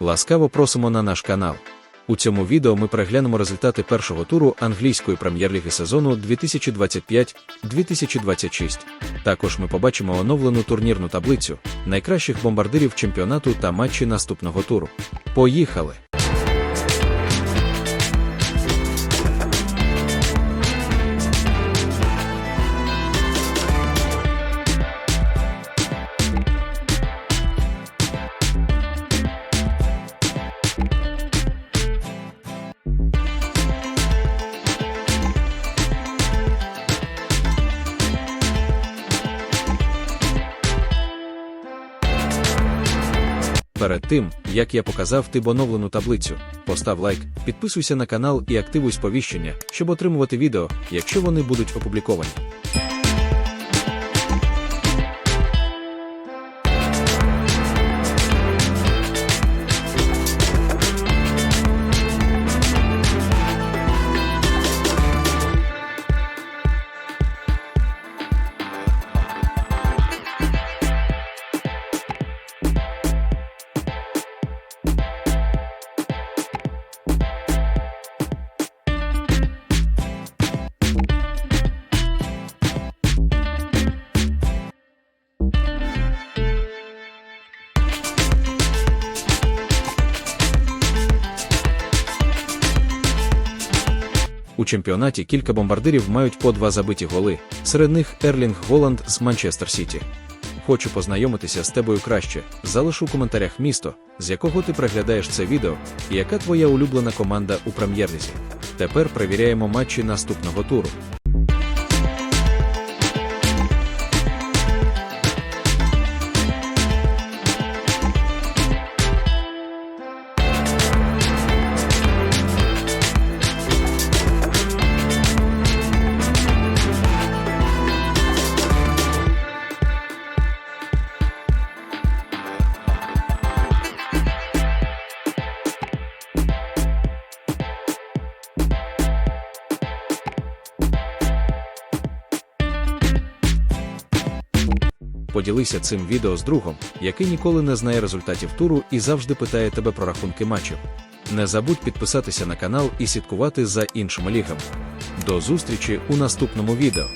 Ласкаво просимо на наш канал. У цьому відео ми переглянемо результати першого туру англійської прем'єр-ліги сезону 2025-2026. Також ми побачимо оновлену турнірну таблицю найкращих бомбардирів чемпіонату та матчі наступного туру. Поїхали! Перед тим, як я показав тип оновлену таблицю, постав лайк, підписуйся на канал і активуй сповіщення, щоб отримувати відео, якщо вони будуть опубліковані. У чемпіонаті кілька бомбардирів мають по два забиті голи, серед них Ерлінг Голланд з Манчестер Сіті. Хочу познайомитися з тобою краще. Залиш у коментарях місто, з якого ти приглядаєш це відео, і яка твоя улюблена команда у прем'єр-лізі. Тепер перевіряємо матчі наступного туру. Поділися цим відео з другом, який ніколи не знає результатів туру і завжди питає тебе про рахунки матчів. Не забудь підписатися на канал і слідкувати за іншими лігами. До зустрічі у наступному відео.